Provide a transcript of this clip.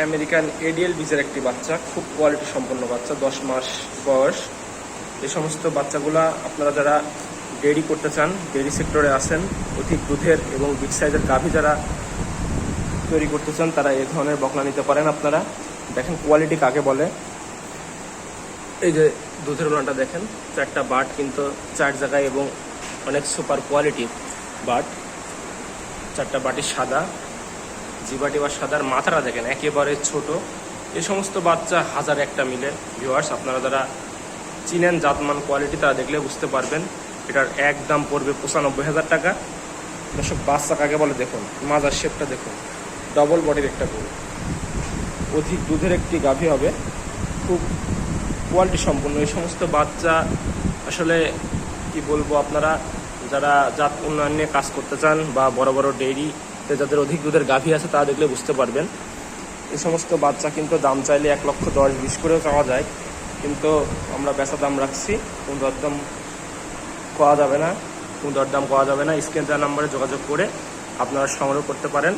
American ADL বীজের একটি বাচ্চা, খুব কোয়ালিটি সম্পন্ন বাচ্চা, দশ মাস বয়স। এই সমস্ত বাচ্চাগুলা আপনারা যারা ডেরি করতে চান ডেরি সেক্টরে আসেন অধিক দুধের এবং বিগ সাইজের গাভী যারা তৈরি করতে চান, তারা এ ধরনের বকনা নিতে পারেন আপনারা। দেখেন কোয়ালিটি কাকে বলে। এই যে দুধের ওলানটা দেখেন, চারটা বাট কিন্তু চার জায়গায় এবং অনেক সুপার কোয়ালিটি বাট। চারটা বাটি সাদা জিবাটি বা সাদার মাথাটা দেখেন, একেবারে ছোট। এ সমস্ত বাচ্চা হাজার একটা মিলে ভিউয়ার্স আপনারা যারা চিনেন জাতমান কোয়ালিটি তারা দেখলে বুঝতে পারবেন, এটার এক দাম পড়বে পঁচানব্বই হাজার টাকা। দর্শক, বাচ্চা কাকে বলে দেখুন, মাজার শেপটা দেখুন ডবল বডির একটা গরু। অধিক দুধের একটি গাভী হবে, খুব কোয়ালিটি সম্পূর্ণ এই সমস্ত বাচ্চা আসলে, কি বলব আপনারা, যারা জাত উন্নয়ন নিয়ে কাজ করতে চান বা বড় বড় ডেইরিতে যাদের অধিক দুধের গাভী আছে তারা দেখলে বুঝতে পারবেন। এই সমস্ত বাচ্চা কিন্তু দাম চাইলে এক লক্ষ দশ বিশ করেও চাওয়া যায়। কিন্তু আমরা বেচা দাম রাখছি, কোনো দরদাম করা যাবে না, কোনো দরদাম করা যাবে না। স্ক্রিন দেওয়া নাম্বারে যোগাযোগ করে আপনারা সংগ্রহ করতে পারেন।